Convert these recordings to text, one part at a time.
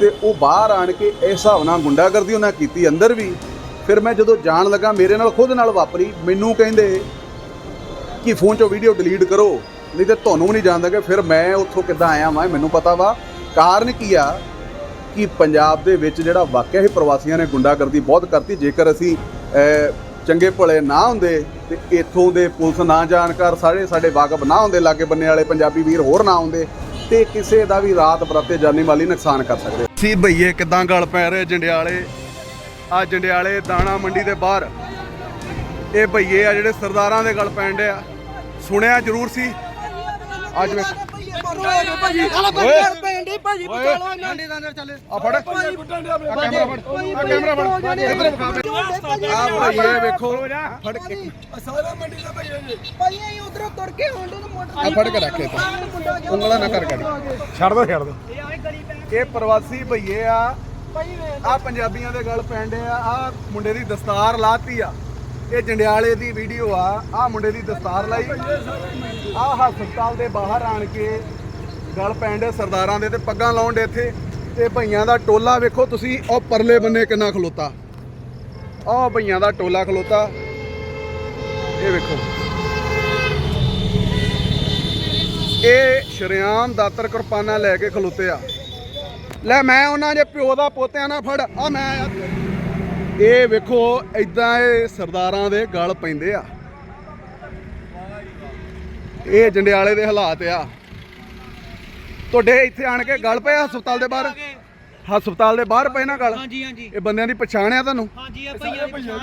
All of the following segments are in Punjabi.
ਤੇ ਉਹ ਬਾਹਰ ਆਣ ਕੇ ਇਸ ਹਿਸਾਬ ਨਾਲ ਗੁੰਡਾਗਰਦੀ ਉਹਨਾਂ ਕੀਤੀ, ਅੰਦਰ ਵੀ। ਫਿਰ ਮੈਂ ਜਦੋਂ ਜਾਣ ਲੱਗਾ, ਮੇਰੇ ਨਾਲ ਖੁਦ ਨਾਲ ਵਾਪਰੀ, ਮੈਨੂੰ ਕਹਿੰਦੇ ਕਿ ਫੋਨ 'ਚੋਂ ਵੀਡੀਓ ਡਿਲੀਟ ਕਰੋ, ਨਹੀਂ ਤੇ ਤੁਹਾਨੂੰ ਵੀ ਨਹੀਂ ਜਾਣਦਾ ਕਿ ਫਿਰ ਮੈਂ ਉੱਥੋਂ ਕਿੱਦਾਂ ਆਇਆ ਵਾਂ ਮੈਨੂੰ ਪਤਾ ਵਾ। ਕਾਰਨ ਕੀ ਆ ਕਿ ਪੰਜਾਬ ਦੇ ਵਿੱਚ ਜਿਹੜਾ ਵਾਕਿਆ ਹੀ ਪ੍ਰਵਾਸੀਆਂ ਨੇ ਗੁੰਡਾਗਰਦੀ ਬਹੁਤ ਕਰਤੀ। ਜੇਕਰ ਅਸੀਂ ਚੰਗੇ ਭਲੇ ਨਾ ਹੁੰਦੇ ਤੇ ਇੱਥੋਂ ਦੇ ਪੁਲਿਸ ਨਾ ਜਾਣਕਾਰ, ਸਾਰੇ ਸਾਡੇ ਵਾਕਫ ਨਾ ਹੁੰਦੇ, ਲਾਗੇ ਬੰਨੇ ਵਾਲੇ ਪੰਜਾਬੀ ਵੀਰ ਹੋਰ ਨਾ ਹੁੰਦੇ ਤੇ ਕਿਸੇ ਦਾ ਵੀ ਰਾਤ ਬਰਾਤੇ ਜਾਨੀ ਮਾਲੀ ਨੁਕਸਾਨ ਕਰ ਸਕਦੇ। ਸੀ ਭਈਏ, ਕਿਦਾਂ ਗਲ ਪੈ ਰਹੇ ਜੰਡਿਆਲੇ? ਆ ਜੰਡਿਆਲੇ ਦਾਣਾ ਮੰਡੀ ਦੇ ਬਾਹਰ। ਇਹ ਭਈਏ ਆ ਜਿਹੜੇ ਸਰਦਾਰਾਂ ਦੇ ਗਲ ਪੈਣ ਡੇ ਆ ਸੁਣਿਆ ਜ਼ਰੂਰ ਸੀ? ਅੱਜ ਮੈਂ ਓਏ। ਪੈਂਦੀ ਭਾਜੀ ਓਏ। ਬਚਾਲੋ ਇਹਨਾਂ ਦੇ ਅੰਦਰ ਚੱਲੇ। ਆ ਫੜ। ਆ ਕੈਮਰਾ ਫੜ। ਆ ਕੈਮਰਾ ਫੜ। ਇੱਧਰ ਵਿਖਾ ਆ ਭਈਏ ਵੇਖੋ। ਫੜ ਕੇ। ਸਾਰਾ ਮੰਡੀ ਦਾ ਭਾਈ ਜੀ ਭਾਈ ਇਹ ਉਧਰੋਂ ਤੁਰ ਕੇ ਹੁੰਦੇ ਨੂੰ ਮੋਟਰ ਆ ਫੜ ਕੇ ਰੱਖ ਇੱਥੇ। ਉਂਗਲਾਂ ਨਾ ਕਰ ਗਾੜੀ ਛੱਡ ਦੋ ਛੱਡ ਦੋ। ਇਹ ਪ੍ਰਵਾਸੀ ਭਈਏ ਆ। ਪੰਜਾਬੀਆਂ ਦੇ ਗੱਲ ਪੈਂਦੇ ਆ। ਆ ਮੁੰਡੇ ਦੀ ਦਸਤਾਰ ਲਾਤੀ ਆ। ਇਹ ਜੰਡਿਆਲੇ ਦੀ ਵੀਡੀਓ ਆ। ਆ ਮੁੰਡੇ ਦੀ ਦਸਤਾਰ ਲਾਈ। ਆ ਹਸਪਤਾਲ ਦੇ ਬਾਹਰ ਆਣ ਕੇ ਗੱਲ ਪੈਂਦੇ ਸਰਦਾਰਾਂ ਦੇ ਤੇ ਪੱਗਾਂ ਲਾਉਣ ਦੇ ਇੱਥੇ। ਤੇ ਭਈਆਂ ਦਾ ਟੋਲਾ ਵੇਖੋ ਤੁਸੀਂ ਉਹ ਪਰਲੇ ਬੰਨੇ ਕਿੰਨਾ ਖਲੋਤਾ। ਆਹ ਭਈਆਂ ਦਾ ਟੋਲਾ ਖਲੋਤਾ। ਇਹ ਵੇਖੋ। ਇਹ ਸ਼ਰਿਆਮ ਦਾਤਰ ਕਿਰਪਾਨਾਂ ਲੈ ਕੇ ਖਲੋਤੇ ਆ। ਲੈ ਮੈਂ ਉਹਨਾਂ ਦੇ ਪਿਓ ਦਾ ਪੋਤਿਆਂ ਨਾਲ ਫੜ। ਆ ਮੈਂ ਇਹ ਵੇਖੋ ਐਦਾਂ ਇਹ ਸਰਦਾਰਾਂ ਦੇ ਗਲ ਪੈਂਦੇ ਆ। ਇਹ ਜੰਡਿਆਲੇ ਦੇ ਹਾਲਾਤ ਆ। ਤੁਹਾਡੇ ਇੱਥੇ ਆਣ ਕੇ ਗਲ ਪਏ ਹਸਪਤਾਲ ਦੇ ਬਾਹਰ? ਹਸਪਤਾਲ ਦੇ ਬਾਹਰ ਪਏ ਨਾ ਗਲ? ਹਾਂਜੀ ਹਾਂਜੀ। ਇਹ ਬੰਦਿਆਂ ਦੀ ਪਛਾਣ ਆ ਤੁਹਾਨੂੰ? ਹਾਂਜੀ ਆ। ਭਈਆ ਪਛਾਣ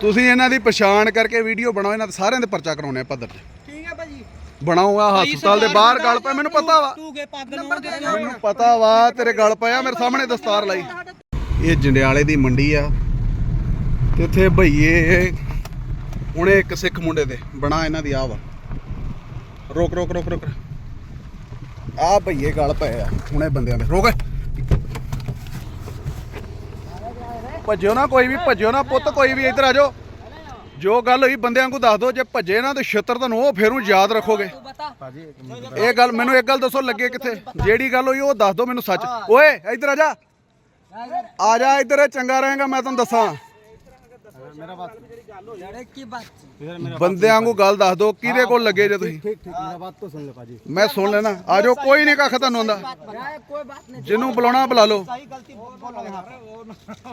ਤੁਸੀਂ ਇਹਨਾਂ ਦੀ ਪਛਾਣ ਕਰਕੇ ਵੀਡੀਓ ਬਣਾਓ ਇਹਨਾਂ ਦੇ ਸਾਰਿਆਂ ਦੇ ਪਰਚਾ ਕਰਾਉਣੇ ਆ ਪੱਧਰ ਤੇ। ਠੀਕ ਭਾਜੀ। ਬਣਾਓ ਆ ਹਸਪਤਾਲ ਦੇ ਬਾਹਰ ਗਲ ਪਏ ਮੈਨੂੰ ਪਤਾ ਵਾ। ਮੈਨੂੰ ਪਤਾ ਵਾ ਤੇਰੇ ਗਲ ਪਿਆ ਮੇਰੇ ਸਾਹਮਣੇ ਦਸਤਾਰ ਲਾਈ। ਇਹ ਜੰਡਿਆਲੇ ਦੀ ਮੰਡੀ ਆ। ਤੇ ਇੱਥੇ ਭਈਏ ਹੁਣੇ ਇੱਕ ਸਿੱਖ ਮੁੰਡੇ ਦੇ ਬਣਾ ਇਹਨਾਂ ਦੀ ਆਹ ਵਾ। ਰੋਕ ਰੋਕ ਰੋਕ ਰੋਕ। ਆ ਭਈਏ ਗੱਲ ਪਏ ਆ ਹੁਣੇ ਬੰਦਿਆਂ ਦੇ। ਰੋਕ। ਭੱਜਿਓ ਨਾ ਕੋਈ ਵੀ, ਭੱਜਿਓ ਨਾ ਪੁੱਤ, ਕੋਈ ਵੀ ਇੱਧਰ ਆ ਜਾਓ। ਜੋ ਗੱਲ ਹੋਈ ਬੰਦਿਆਂ ਨੂੰ ਦੱਸ ਦਿਓ, ਜੇ ਭੱਜੇ ਨਾ ਤੇ ਛਿੱਤਰ ਤੁਹਾਨੂੰ ਉਹ ਫੇਰੂ ਯਾਦ ਰੱਖੋਗੇ। ਇਹ ਗੱਲ ਮੈਨੂੰ ਇੱਕ ਗੱਲ ਦੱਸੋ, ਲੱਗੇ ਕਿੱਥੇ? ਜਿਹੜੀ ਗੱਲ ਹੋਈ ਉਹ ਦੱਸ ਦਿਓ ਮੈਨੂੰ ਸੱਚ। ਓਏ, ਇੱਧਰ ਆ ਜਾ। ਆ ਜਾ ਇੱਧਰ ਚੰਗਾ ਰਹੇਗਾ ਮੈਂ ਤੁਹਾਨੂੰ ਦੱਸਾਂ। ਮੇਰਾ ਬਾਤ ਲੜੇ ਕੀ ਬਾਤ ਬੰਦਿਆਂ ਵਾਂਗੂ ਗੱਲ ਦੱਸ ਦਿਓ ਕਿਹਦੇ ਕੋਲ ਲੱਗੇ ਜੇ ਤੁਸੀਂ? ਠੀਕ ਠੀਕ ਮੇਰਾ ਬਾਤ ਤਾਂ ਸੁਣ ਲੈ ਭਾਜੀ ਮੈਂ ਸੁਣ ਲੈਣਾ ਆ ਜਾਓ ਕੋਈ ਨਹੀਂ ਕੱਖ ਤੁਹਾਨੂੰ ਆਂਦਾ ਕੋਈ ਬਾਤ ਨਹੀਂ ਜਿਹਨੂੰ ਬੁਲਾਉਣਾ ਬੁਲਾ ਲਓ। ਸਹੀ ਗਲਤੀ ਬੋਲੋਗੇ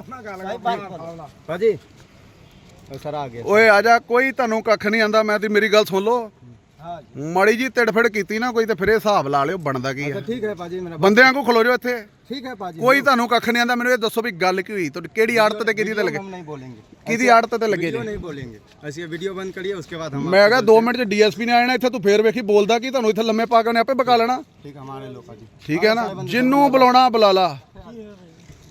ਨਾ ਗੱਲ ਸਹੀ ਬਾਤ ਬੋਲੋ ਸਰ ਆ ਗਿਆ। ਓਏ ਆ ਜਾ ਕੋਈ ਤੁਹਾਨੂੰ ਕੱਖ ਨਹੀਂ ਆਂਦਾ ਮੈਂ ਤੇ ਮੇਰੀ ਗੱਲ ਸੁਣ ਲਓ। ਮਾੜੀ ਜੀ ਤਿੜਫੜ ਕੀਤੀ ਨਾ ਕੋਈ ਤੇ ਫਿਰ ਇਹ ਹਿਸਾਬ ਲਾ ਲਿਓ ਬਣਦਾ ਕੀ अच्छा ਆ ठीक है पाजी मेरा ਬੰਦਿਆਂ ਨੂੰ ਖਲੋ ਜਾਓ ਇੱਥੇ ठीक है पाजी ਕੋਈ ਤੁਹਾਨੂੰ ਕੱਖ ਨਹੀਂ ਆਂਦਾ ਮੈਨੂੰ ਇਹ ਦੱਸੋ ਵੀ ਗੱਲ ਕੀ ਹੋਈ ਤੁਹਾਡੀ ਕਿਹੜੀ ਆੜਤ ਤੇ ਕਿਹਦੀ ਤੇ ਲੱਗੇ हम नहीं बोलेंगे ਕਿਹਦੀ ਆੜਤ ਤੇ ਲੱਗੇ वीडियो ਜੀ नहीं बोलेंगे ऐसे वीडियो बंद करिए उसके बाद हम ਮੈਂ ਕਿਹਾ 2 ਮਿੰਟ ਚ ਡੀਐਸਪੀ ਨੇ ਆ ਜਾਣਾ ਇੱਥੇ ਤੂੰ ਫੇਰ ਵੇਖੀ ਬੋਲਦਾ ਕੀ ਤੁਹਾਨੂੰ ਇੱਥੇ ਲੰਮੇ ਪਾ ਕੇ ਉਹਨੇ ਆਪੇ ਬਕਾ ਲੈਣਾ ठीक है हमारे लोग पाजी ਠੀਕ ਹੈ ਨਾ ਜਿੰਨੂੰ ਬੁਲਾਉਣਾ ਬੁਲਾ ਲਾ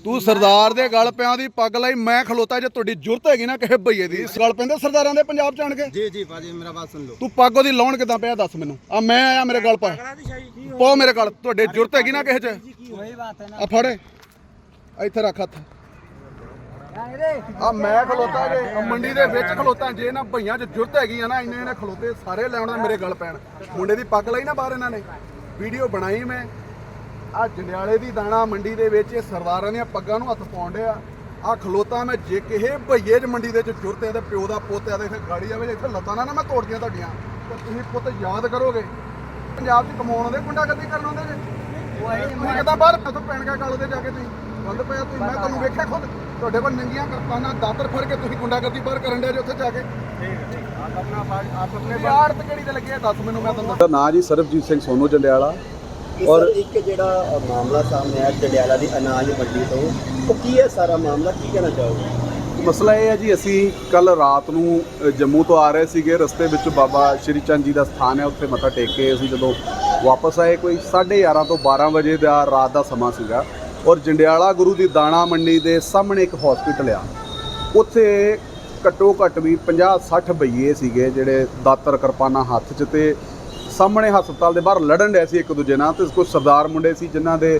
ਤੂੰ ਸਰਦਾਰ ਦੇ ਗਲ ਪਿਆਂ ਦੀ ਪੱਗ ਲਾਈ ਮੈਂ ਖਲੋਤਾ ਜੇ ਤੁਹਾਡੀ ਜੁਰਤ ਹੈਗੀ ਨਾ ਕਿਸੇ ਭਈਏ ਦੀ। ਗਲ ਪੈਂਦੇ ਸਰਦਾਰਾਂ ਦੇ ਪੰਜਾਬ ਚ ਕੇ? ਜੀ ਜੀ ਬਾਜੀ ਮੇਰਾ ਬਾਤ ਸੁਣ ਲਓ। ਤੂੰ ਪੱਗ ਉਹਦੀ ਲਾਉਣ ਕਿਦਾਂ ਪਿਆ ਦੱਸ ਮੈਨੂੰ। ਆ ਮੈਂ ਆਇਆ ਮੇਰੇ ਗਲ ਪਾ। ਪੋ ਮੇਰੇ ਗਲ ਤੁਹਾਡੇ ਜੁਰਤ ਹੈਗੀ ਨਾ ਕਿਸੇ ਚ? ਆ ਫੜ ਇੱਥੇ ਰੱਖ ਹੱਥ। ਆ ਮੈਂ ਖਲੋਤਾ ਜੇ ਮੰਡੀ ਦੇ ਵਿੱਚ ਖਲੋਤਾ ਜੇ ਨਾ ਭਈਆਂ ਚ ਜੁਰਤ ਹੈਗੀ ਆ ਨਾ ਇੰਨੇ ਇੰਨੇ ਖਲੋਤੇ ਸਾਰੇ ਲੈਉਣਾ ਮੇਰੇ ਗਲ ਪੈਣ। ਮੁੰਡੇ ਦੀ ਪੱਗ ਲਈ ਨਾ ਬਾਹਰ ਇਹਨਾਂ ਨੇ। ਵੀਡੀਓ ਬਣਾਈ ਮੈਂ। ਆ ਜੰਡਿਆਲੇ ਦੀ ਦਾਣਾ ਮੰਡੀ ਦੇ ਵਿੱਚ ਇਹ ਸਰਦਾਰਾਂ ਦੀਆਂ ਪੱਗਾਂ ਨੂੰ ਹੱਥ ਪਾਉਣ ਡਿਆ। ਆ ਖਲੋਤਾ ਮੈਂ ਜੇ ਕਿਹੇ ਭਈਏ ਚ ਮੰਡੀ ਦੇ ਚ ਚੁਰਤੇ ਤੇ ਪਿਓ ਦਾ ਪੁੱਤ ਆ ਇੱਥੇ ਗਾੜੀ ਜਾਵੇ ਇੱਥੇ ਲੱਤਾਂ ਨਾ ਮੈਂ ਤੋੜ ਦਿਆਂ ਤੁਹਾਡੀਆਂ। ਤੇ ਤੁਸੀਂ ਪੁੱਤ ਯਾਦ ਕਰੋਗੇ ਪੰਜਾਬ ਚ ਕਮਾਉਣ ਆਉਂਦੇ ਗੁੰਡਾਗਰਦੀ ਕਰਨ ਆਉਂਦੇ ਜੇ? ਤੁਸੀਂ ਕਿਦਾਂ ਬਾਹਰ ਪੈਣ ਪੈਣਕਾ ਕਾਲ ਦੇ ਜਾ ਕੇ ਤੁਸੀਂ ਬੰਦ ਪਿਆ ਤੁਸੀਂ ਮੈਂ ਤੁਹਾਨੂੰ ਵੇਖਿਆ ਖੁਦ। ਤੁਹਾਡੇ ਕੋਲ ਨੰਗੀਆਂ ਕਰਪਾਨਾਂ ਦਾਤਰ ਫੜ ਕੇ ਤੁਸੀਂ ਗੁੰਡਾਗਰਦੀ ਬਾਹਰ ਕਰਨ ਦੇ ਜੇ ਉੱਥੇ ਜਾ ਕੇ? ਆਪ ਆਪਣਾ ਆਪਣੇ ਬਾਹਰ ਤਕੜੀ ਤੇ ਲੱਗੇ ਦੱਸ ਮੈਨੂੰ ਮੈਂ ਤੁਹਾਨੂੰ ਨਾ ਜੀ ਸਰਬਜੀਤ ਸਿੰਘ ਸੋਨੂ ਜੰਡਿਆਲਾ। ਔਰ ਇੱਕ ਜਿਹੜਾ ਮਾਮਲਾ ਸਾਹਮਣੇ ਆਇਆ ਜੰਡਿਆਲਾ ਦੀ ਅਨਾਜ ਮੰਡੀ ਤੋਂ ਉਹ ਕੀ ਹੈ ਸਾਰਾ ਮਾਮਲਾ? ਕੀ ਕਹਿਣਾ ਚਾਹੋਗੇ? ਮਸਲਾ ਇਹ ਹੈ ਜੀ ਅਸੀਂ ਕੱਲ ਰਾਤ ਨੂੰ ਜੰਮੂ ਤੋਂ ਆ ਰਹੇ ਸੀਗੇ। ਰਸਤੇ ਵਿੱਚ ਬਾਬਾ ਸ਼੍ਰੀ ਚੰਦ ਜੀ ਦਾ ਸਥਾਨ ਹੈ ਉੱਥੇ ਮੱਥਾ ਟੇਕ ਕੇ ਅਸੀਂ ਜਦੋਂ ਵਾਪਸ ਆਏ ਕੋਈ 11:30 ਤੋਂ 12 ਵਜੇ ਦਾ ਰਾਤ ਦਾ ਸਮਾਂ ਸੀਗਾ। ਔਰ ਜੰਡਿਆਲਾ ਗੁਰੂ ਦੀ ਦਾਣਾ ਮੰਡੀ ਦੇ ਸਾਹਮਣੇ ਇੱਕ ਹਸਪੀਟਲ ਆ। ਉੱਥੇ ਘੱਟੋ ਘੱਟ ਵੀ 50 60 ਬਈਏ ਸੀਗੇ ਜਿਹੜੇ ਦਾਤਰ ਕਿਰਪਾਨਾਂ ਹੱਥ 'ਚ ਤੇ ਸਾਹਮਣੇ ਹਸਪਤਾਲ ਦੇ ਬਾਹਰ ਲੜਨ ਡਿਆ ਸੀ ਇੱਕ ਦੂਜੇ ਨਾਲ ਤੇ ਕੁਝ ਸਰਦਾਰ ਮੁੰਡੇ ਸੀ ਜਿਨ੍ਹਾਂ ਦੇ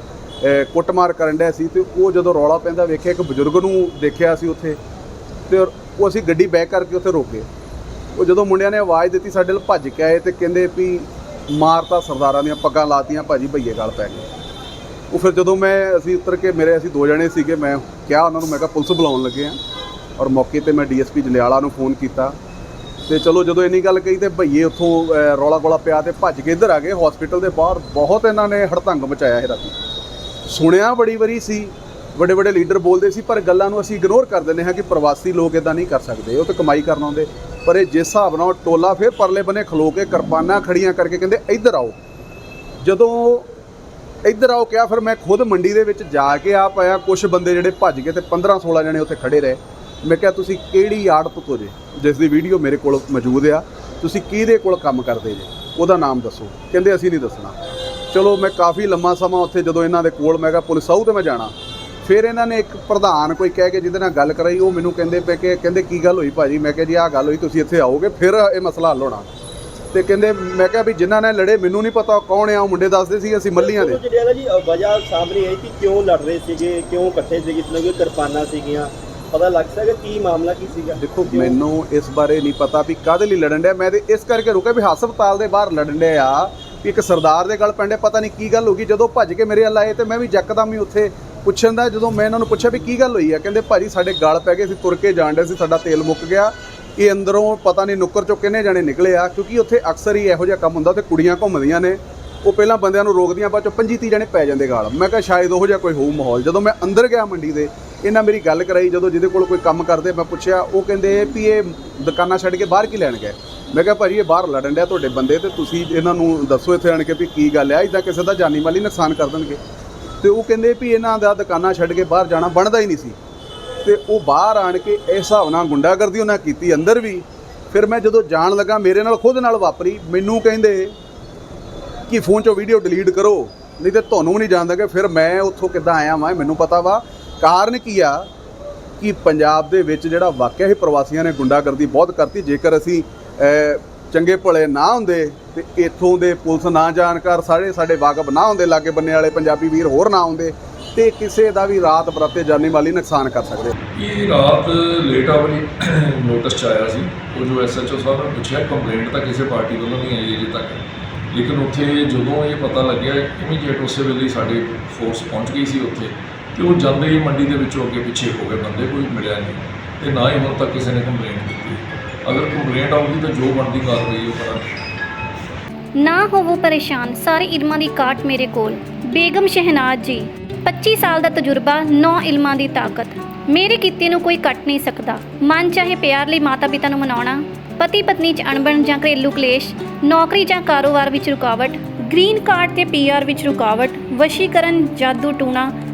ਕੁੱਟਮਾਰ ਕਰਨ ਡਿਆ ਸੀ ਤੇ ਉਹ ਜਦੋਂ ਰੌਲਾ ਪੈਂਦਾ ਵੇਖਿਆ ਇੱਕ ਬਜ਼ੁਰਗ ਨੂੰ ਦੇਖਿਆ ਸੀ ਉੱਥੇ ਤੇ ਉਹ ਅਸੀਂ ਗੱਡੀ ਬੈਕ ਕਰਕੇ ਉੱਥੇ ਰੋਕੇ ਉਹ ਜਦੋਂ ਮੁੰਡਿਆਂ ਨੇ ਆਵਾਜ਼ ਦਿੱਤੀ ਸਾਡੇ ਵੱਲ ਭੱਜ ਕੇ ਆਏ ਤੇ ਕਹਿੰਦੇ ਵੀ ਮਾਰਤਾ ਸਰਦਾਰਾਂ ਦੀਆਂ ਪੱਗਾਂ ਲਾਤੀਆਂ, ਭਾਜੀ ਭਈਏ ਗਲ ਪੈ ਗਏ ਉਹ ਫਿਰ ਜਦੋਂ ਮੈਂ ਅਸੀਂ ਉਤਰ ਕੇ ਮੇਰੇ ਅਸੀਂ ਦੋ ਜਣੇ ਸੀਗੇ, ਮੈਂ ਕਿਹਾ ਉਹਨਾਂ ਨੂੰ ਮੈਂ ਕਿਹਾ ਪੁਲਿਸ ਬੁਲਾਉਣ ਲੱਗੇ ਆ ਔਰ ਮੌਕੇ ਤੇ ਮੈਂ ਡੀਐਸਪੀ ਜਲਿਆਲਾ ਨੂੰ ਫੋਨ ਕੀਤਾ। ਤੇ ਚਲੋ ਜਦੋਂ ਇੰਨੀ ਗੱਲ ਕਹੀ ਤੇ ਭਈਏ ਉੱਥੋਂ ਅਹ, ਰੌਲਾ ਗੋਲਾ ਪਿਆ ਤੇ ਭੱਜ ਕੇ ਇੱਧਰ ਆ ਗਏ। ਹਸਪੀਟਲ ਦੇ ਬਾਹਰ ਬਹੁਤ ਇਹਨਾਂ ਨੇ ਹੜਤੰਗ ਮਚਾਇਆ ਇਹ ਰਾਤੀ। ਸੁਣਿਆ ਬੜੀ ਵਾਰੀ ਸੀ ਵੱਡੇ ਵੱਡੇ ਲੀਡਰ ਬੋਲਦੇ ਸੀ ਪਰ ਗੱਲਾਂ ਨੂੰ ਅਸੀਂ ਇਗਨੋਰ ਕਰ ਦਿੰਦੇ ਹਾਂ ਕਿ ਪ੍ਰਵਾਸੀ ਲੋਕ ਇਦਾਂ ਨਹੀਂ ਕਰ ਸਕਦੇ ਉਹ ਤਾਂ ਕਮਾਈ ਕਰਨ ਆਉਂਦੇ। ਪਰ ਇਹ ਜਿਸ ਹਿਸਾਬ ਨਾਲ ਟੋਲਾ ਫਿਰ ਪਰਲੇ ਬੰਨੇ ਖਲੋ ਕੇ ਕਿਰਪਾਨਾਂ ਖੜੀਆਂ ਕਰਕੇ ਕਹਿੰਦੇ ਇੱਧਰ ਆਓ। ਜਦੋਂ ਇੱਧਰ ਆਓ ਕਿਹਾ ਫਿਰ ਮੈਂ ਖੁਦ ਮੰਡੀ ਦੇ ਵਿੱਚ ਜਾ ਕੇ ਆ ਪਾਇਆ ਕੁਝ ਬੰਦੇ ਜਿਹੜੇ ਭੱਜ ਗਏ ਤੇ 15 16 ਜਣੇ ਉੱਥੇ ਖੜੇ ਰਹੇ। ਮੈਂ ਕਿਹਾ ਤੁਸੀਂ ਕਿਹੜੀ ਆੜਤ ਤੋਂ ਜੇ? ਜਿਸ ਦੀ ਵੀਡੀਓ ਮੇਰੇ ਕੋਲ ਮੌਜੂਦ ਆ, ਤੁਸੀਂ ਕਿਹਦੇ ਕੋਲ ਕੰਮ ਕਰਦੇ ਜੇ? ਉਹਦਾ ਨਾਮ ਦੱਸੋ। ਕਹਿੰਦੇ ਅਸੀਂ ਨਹੀਂ ਦੱਸਣਾ। ਚਲੋ, ਮੈਂ ਕਾਫੀ ਲੰਮਾ ਸਮਾਂ ਉੱਥੇ ਜਦੋਂ ਇਹਨਾਂ ਦੇ ਕੋਲ ਮੈਂ ਕਿਹਾ, ਪੁਲਿਸ ਆਊ ਤੇ ਮੈਂ ਜਾਣਾ। ਫਿਰ ਇਹਨਾਂ ਨੇ ਇੱਕ ਪ੍ਰਧਾਨ ਕੋਈ ਕਹਿ ਕੇ ਜਿਹਦੇ ਨਾਲ ਗੱਲ ਕਰਾਈ, ਉਹ ਮੈਨੂੰ ਕਹਿੰਦੇ ਪਏ ਕਿ, ਕਹਿੰਦੇ, ਕੀ ਗੱਲ ਹੋਈ ਭਾਜੀ? ਮੈਂ ਕਿਹਾ, ਜੀ, ਆਹ ਗੱਲ ਹੋਈ, ਤੁਸੀਂ ਇੱਥੇ ਆਓਗੇ, ਫਿਰ ਇਹ ਮਸਲਾ ਹੱਲ ਹੋਣਾ। ਤੇ ਕਹਿੰਦੇ, ਮੈਂ ਕਿਹਾ ਵੀ ਜਿਨ੍ਹਾਂ ਨੇ ਲੜੇ, ਮੈਨੂੰ ਨਹੀਂ ਪਤਾ ਉਹ ਕੌਣ ਆ, ਉਹ ਮੁੰਡੇ ਦੱਸਦੇ ਸੀ, ਅਸੀਂ ਮੱਲੀਆਂ ਦੇ। ਜੀ ਵਜ੍ਹਾ ਸਾਹਮਣੇ ਆਈ ਕਿ ਕਿਉਂ ਲੜ ਰਹੇ ਸੀਗੇ, ਕਿਉਂ ਇਕੱਠੇ ਸੀਗੇ ਕਿਸ ਕੋਈ ਕਿਰਪਾਨਾਂ ਸੀਗੀਆਂ ਪਤਾ ਲੱਗ ਸਕਦਾ ਕੀ ਮਾਮਲਾ ਕੀ ਸੀਗਾ? ਦੇਖੋ, ਮੈਨੂੰ ਇਸ ਬਾਰੇ ਨਹੀਂ ਪਤਾ ਵੀ ਕਾਹਦੇ ਲਈ ਲੜਨ ਡਿਆ। ਮੈਂ ਤੇ ਇਸ ਕਰਕੇ ਰੁਕਿਆ ਵੀ ਹਸਪਤਾਲ ਦੇ ਬਾਹਰ ਲੜਨ ਡਿਆ ਆ ਵੀ ਇੱਕ ਸਰਦਾਰ ਦੇ ਗੱਲ ਪੈਂਦੇ, ਪਤਾ ਨਹੀਂ ਕੀ ਗੱਲ ਹੋ ਗਈ। ਜਦੋਂ ਭੱਜ ਕੇ ਮੇਰੇ ਵੱਲ ਆਏ ਤੇ ਮੈਂ ਵੀ ਜੱਕਦਮ ਹੀ ਉੱਥੇ ਪੁੱਛਣ ਦਾ, ਜਦੋਂ ਮੈਂ ਇਹਨਾਂ ਨੂੰ ਪੁੱਛਿਆ ਵੀ ਕੀ ਗੱਲ ਹੋਈ ਆ, ਕਹਿੰਦੇ ਭਾਜੀ ਸਾਡੇ ਗਲ ਪੈ ਗਏ ਸੀ ਤੁਰ ਕੇ ਜਾਣ ਡੇ ਸੀ, ਸਾਡਾ ਤੇਲ ਮੁੱਕ ਗਿਆ। ਇਹ ਅੰਦਰੋਂ ਪਤਾ ਨਹੀਂ ਨੁੱਕਰ ਚੋਂ ਕਿੰਨੇ ਜਾਣੇ ਨਿਕਲੇ ਆ, ਕਿਉਂਕਿ ਉੱਥੇ ਅਕਸਰ ਹੀ ਇਹੋ ਜਿਹਾ ਕੰਮ ਹੁੰਦਾ ਤੇ ਕੁੜੀਆਂ ਘੁੰਮਦੀਆਂ ਨੇ। ਉਹ ਪਹਿਲਾਂ ਬੰਦਿਆਂ ਨੂੰ ਰੋਕਦੀਆਂ, ਬਾਅਦ ਚੋਂ 25 30 ਜਣੇ ਪੈ ਜਾਂਦੇ ਗਾਲ। ਮੈਂ ਕਿਹਾ ਸ਼ਾਇਦ ਉਹੋ ਜਿਹਾ ਕੋਈ ਹੋਊ ਮਾਹੌਲ। ਜਦੋਂ ਮੈਂ ਅੰਦਰ ਗਿਆ ਮੰਡੀ ਦੇ ਇਹਨਾਂ ਮੇਰੀ ਗੱਲ ਕਰਾਈ, ਜਦੋਂ ਜਿਹਦੇ ਕੋਲ ਕੋਈ ਕੰਮ ਕਰਦੇ, ਮੈਂ ਪੁੱਛਿਆ, ਉਹ ਕਹਿੰਦੇ ਵੀ ਇਹ ਦੁਕਾਨਾਂ ਛੱਡ ਕੇ ਬਾਹਰ ਕੀ ਲੈਣ ਗਏ? ਮੈਂ ਕਿਹਾ, ਭਾਜੀ, ਇਹ ਬਾਹਰ ਲੜਨ ਡਿਆ ਤੁਹਾਡੇ ਬੰਦੇ ਤੇ, ਤੁਸੀਂ ਇਹਨਾਂ ਨੂੰ ਦੱਸੋ ਇੱਥੇ ਆਣ ਕੇ ਵੀ ਕੀ ਗੱਲ ਆ ਇਦਾਂ ਕਿਸੇ ਦਾ ਜਾਨੀ ਮਾਲੀ ਨੁਕਸਾਨ ਕਰ ਦੇਣਗੇ। ਤੇ ਉਹ ਕਹਿੰਦੇ ਵੀ ਇਹਨਾਂ ਦਾ ਦੁਕਾਨਾਂ ਛੱਡ ਕੇ ਬਾਹਰ ਜਾਣਾ ਬਣਦਾ ਹੀ ਨਹੀਂ ਸੀ। ਤੇ ਉਹ ਬਾਹਰ ਆਣ ਕੇ ਇਸ ਹਿਸਾਬ ਨਾਲ ਗੁੰਡਾਗਰਦੀ ਉਹਨਾਂ ਕੀਤੀ ਅੰਦਰ ਵੀ। ਫਿਰ ਮੈਂ ਜਦੋਂ ਜਾਣ ਲੱਗਾ, ਮੇਰੇ ਨਾਲ ਖੁਦ ਨਾਲ ਵਾਪਰੀ, ਮੈਨੂੰ ਕਹਿੰਦੇ ਕਿ ਫੋਨ 'ਚੋਂ ਵੀਡੀਓ ਡਿਲੀਟ ਕਰੋ, ਨਹੀਂ ਤੇ ਤੁਹਾਨੂੰ ਵੀ ਨਹੀਂ ਜਾਣਦਾ ਕਿ ਫਿਰ ਮੈਂ ਉੱਥੋਂ ਕਿੱਦਾਂ ਆਇਆ ਵਾਂ ਮੈਨੂੰ ਪਤਾ ਵਾ। ਕਾਰਨ ਕੀ ਆ ਕਿ ਪੰਜਾਬ ਦੇ ਵਿੱਚ ਜਿਹੜਾ ਵਾਕਿਆ ਹੀ ਪ੍ਰਵਾਸੀਆਂ ਨੇ ਗੁੰਡਾਗਰਦੀ ਬਹੁਤ ਕਰਤੀ। ਜੇਕਰ ਅਸੀਂ ਚੰਗੇ ਭਲੇ ਨਾ ਹੁੰਦੇ ਤੇ ਇੱਥੋਂ ਦੇ ਪੁਲਿਸ ਨਾ ਜਾਣਕਾਰ ਸਾਰੇ ਸਾਡੇ ਵਾਕਬ ਨਾ ਹੁੰਦੇ, ਲਾਗੇ ਬੰਨੇ ਵਾਲੇ ਪੰਜਾਬੀ ਵੀਰ ਹੋਰ ਨਾ ਆਉਂਦੇ, ਤੇ ਕਿਸੇ ਦਾ ਵੀ ਰਾਤ ਬਰਾਤੇ ਜਾਨੀ ਮਾਲੀ ਨੁਕਸਾਨ ਕਰ ਸਕਦੇ। ਇਹ ਰਾਤ ਲੇਟ ਆਵਰ ਨੋਟਿਸ ਚ ਆਇਆ ਸੀ। ਉਹ ਜੋ ਐਸਐਚਓ ਸਾਹਿਬ ਨੇ ਪੁੱਛਿਆ ਕੰਪਲੇਂਟ ਤਾਂ ਕਿਸੇ ਪਾਰਟੀ ਵੱਲੋਂ ਨਹੀਂ ਆਈ ਅਜੇ ਤੱਕ। ਲੇਕਿਨ ਉੱਥੇ ਜਦੋਂ ਇਹ ਪਤਾ ਲੱਗਿਆ ਇਮੀਡੀਏਟ ਉਸੇ ਵੇਲੇ ਸਾਡੇ ਫੋਰਸ ਪਹੁੰਚ ਗਈ ਸੀ ਉੱਥੇ। ਤੇ ਉਹ ਜਾਂਦੇ ਹੀ ਮੰਡੀ ਦੇ ਵਿੱਚੋਂ ਅੱਗੇ ਪਿੱਛੇ ਹੋ ਗਏ ਬੰਦੇ, ਕੋਈ ਮਿਲਿਆ ਨਹੀਂ। ਤੇ ਨਾ ਹੀ ਹੁਣ ਤੱਕ ਕਿਸੇ ਨੇ ਕੰਪਲੇਂਟ ਕੀਤੀ। ਅਗਰ ਕੰਪਲੇਂਟ ਆਊਗੀ ਤਾਂ ਜੋ ਬਣਦੀ ਕਾਰਵਾਈ ਉਹ ਕਰਾਂਗੇ। ਨਾ ਹੋਵੋ ਪਰੇਸ਼ਾਨ, ਸਾਰੇ ਇਲਮਾਂ ਦੀ ਕਾਟ ਮੇਰੇ ਕੋਲ। ਬੇਗਮ ਸ਼ਹਿਨਾਜ਼ ਜੀ 25 ਸਾਲ ਦਾ ਤਜਰਬਾ 9 ਇਲਮਾਂ ਦੀ ਤਾਕਤ। ਮੇਰੇ ਕਿੱਤੇ ਨੂੰ ਕੋਈ ਕੱਟ ਨਹੀਂ ਸਕਦਾ। ਮਨ ਚਾਹੇ ਪਿਆਰ ਲਈ ਮਾਤਾ ਪਿਤਾ ਨੂੰ ਮਨਾਉਣਾ ਪਤੀ ਪਤਨੀ 'ਚ ਅਣਬਣ ਜਾਂ ਘਰੇਲੂ ਕਲੇਸ਼, ਨੌਕਰੀ ਜਾਂ ਕਾਰੋਬਾਰ ਵਿੱਚ ਰੁਕਾਵਟ, ਗ੍ਰੀਨ ਕਾਰਡ ਤੇ ਪੀਆਰ ਵਿੱਚ ਰੁਕਾਵਟ, ਵਸ਼ੀਕਰਨ, ਜਾਦੂ ਟੂਣਾ